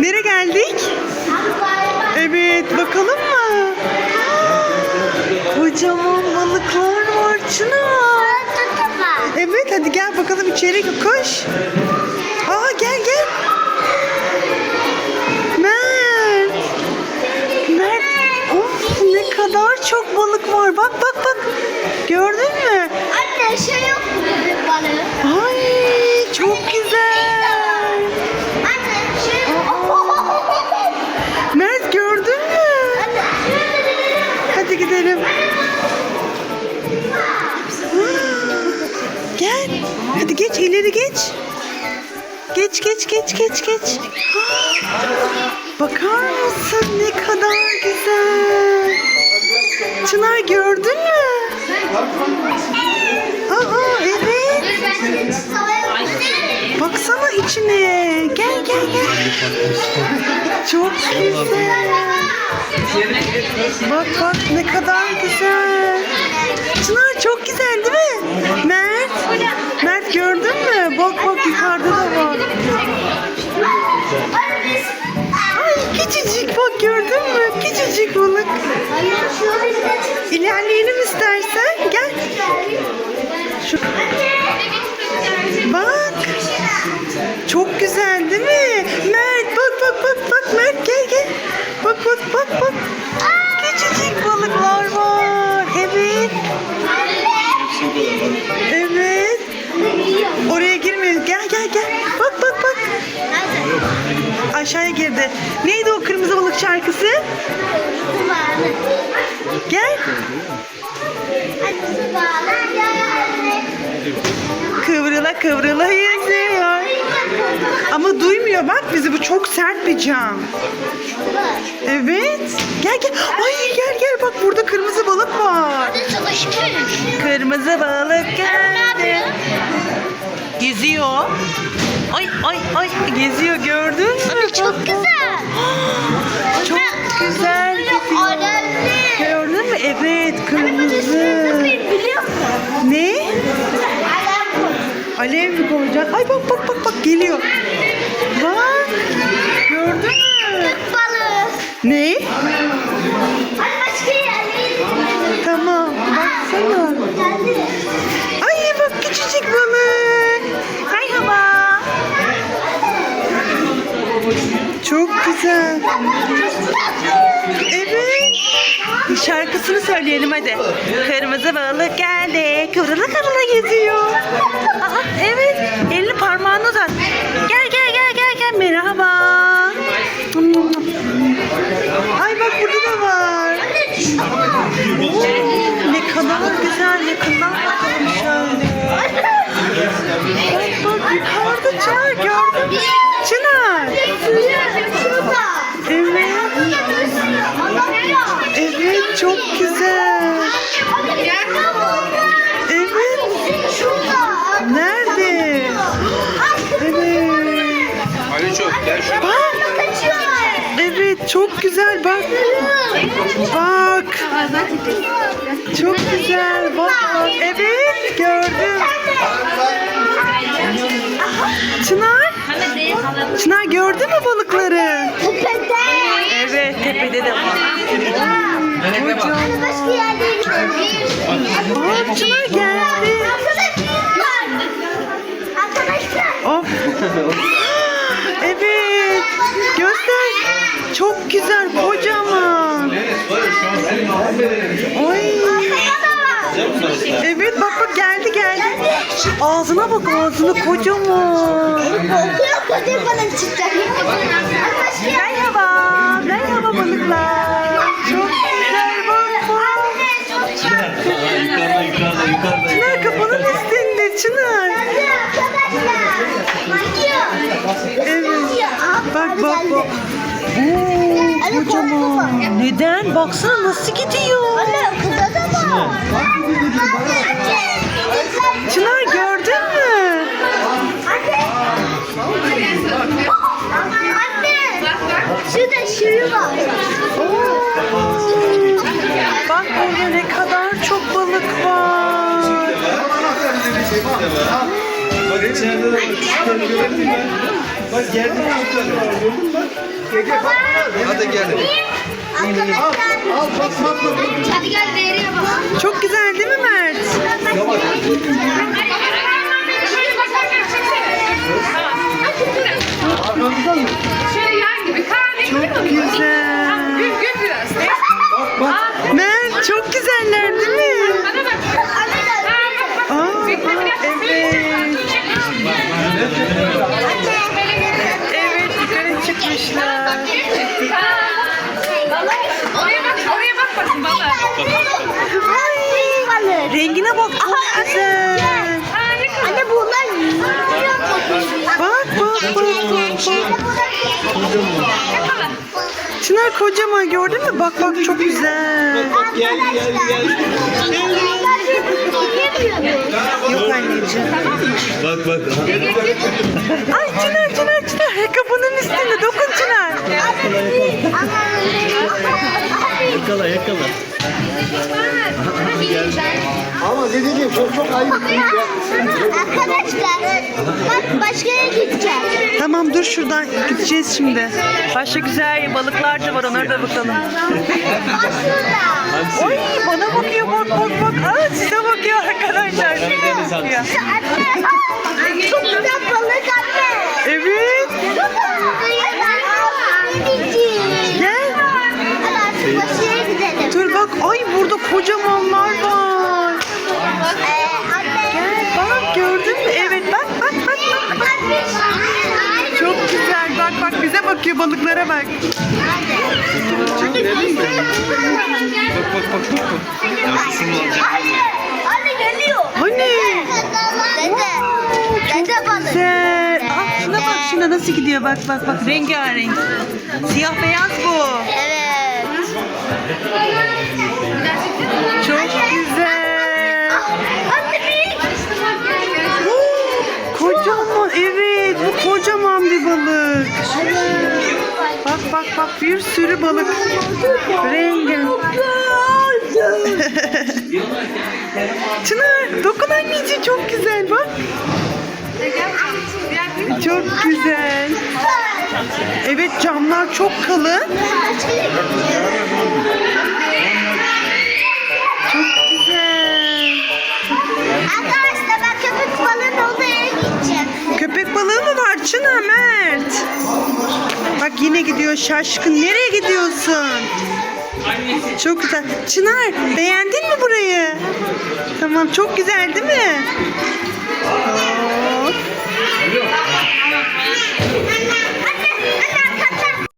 Nereye geldik? Evet bakalım mı? Kocaman balıklar var Çınar. Evet hadi gel bakalım içeri koş. Bakar mısın ne kadar güzel. Çınar gördün mü? Aa evet. Baksana içine. Gel gel gel. Çok güzel. Bak bak ne kadar güzel. Çınar çok güzel değil mi? Mert. Mert gördün mü? Bak bak yukarıda da var. Gördün mü? Küçücük balık. İlerleyelim istersen. Gel. Şu... Bak. Çok güzel değil mi? Mert Aşağıya girdi. Neydi o kırmızı balık şarkısı? Gel. Kıvrıla kıvrıla yüzüyor. Ama duymuyor bak bizi bu çok sert bir cam. Evet. Gel gel. Ay gel gel bak burada kırmızı balık var. Kırmızı balık geldi. Geziyor. Ay ay ay geziyor gördün mü? Çok güzel. Çok güzel. Önemli. Gördün mü? Evet kırmızı. Ne? Alev mi koyacaksın? Ay bak bak bak bak geliyor. Bak. Gördün mü? Balığı. Ne? Çok güzel. Evet. Şarkısını söyleyelim hadi. Kırmızı balık geldi. Kıvrıla kıvrıla geziyor. Aa, evet. Elini parmağını uzat. Gel gel gel gel gel. Merhaba. Çok güzel bak. Bak. Çok güzel. Bak. Evet gördüm. Çınar. Çınar gördün mü balıkları? Tepede. Evet tepede de var. Gidelim. Aa, Çınar geldi. Arkadaşlar. Arkadaşlar. Of. Evet. Göster. Çok güzel kocaman. Ay. Evet bak bak geldi geldi. Ağzına bak ağzına kocaman. Okuyor koca bana çıkacak. Merhaba. Merhaba balıklar. Çok güzel bak. Çınar kafanın üstünde Çınar. Evet. Bak bak bak. Oo, kocaman. Neden? Baksana nasıl gidiyor. Anne kıda da var. Çınar gördün mü? Anne. Anne. Şurada var. Oo. Bak burada ne kadar çok balık var. Bak içeride de var. Şu tarafa gördün mü? Bak yerde çocuklar var gördün mü? Hadi gelin. Hadi gel veriyor bak. Çok güzel değil mi Mert? Şöyle yan baba. Rengine bak çok güzel. Ne kadar. Anne bunlar Bak bak bak bak. bak. Çınar kocaman gördün mü? Bak bak çok güzel. Gel gel gel. Yok anneciğim. Bak bak. Ay Çınar Çınar Çınar. Kapının üstünde dokun Çınar. Yakala yakala. Ama dedeciğim çok çok ayıp. Arkadaşlar bak başka yere gideceğiz. Tamam dur şuradan gideceğiz şimdi. Başka güzel balıklar da var onlara da bakalım. Oy bana bakıyor bak bak bak. Aa size bakıyor arkadaşlar. Anne. Çok güzel balık anne. Evet. Kocamanlar var. Gel bak gördün mü? Evet bak bak bak bak. bak. Çok güzel bak bak bize bakıyor balıklara bak. Bak bak bak bak. Ya şunu alacağım. Anne. Geliyor. Hani? Dede. Dede balık. Güzel. Aa, şuna bak şuna nasıl gidiyor bak bak bak rengarenk. Siyah beyaz Bak bir sürü balık. Rengarenk. Çınar dokun anneciğim çok güzel bak. Çok güzel. Evet camlar çok kalın. Balığı mı var Çınar Mert? Bak yine gidiyor şaşkın. Nereye gidiyorsun? Çok güzel. Çınar beğendin mi burayı? Tamam çok güzel değil mi? Hop.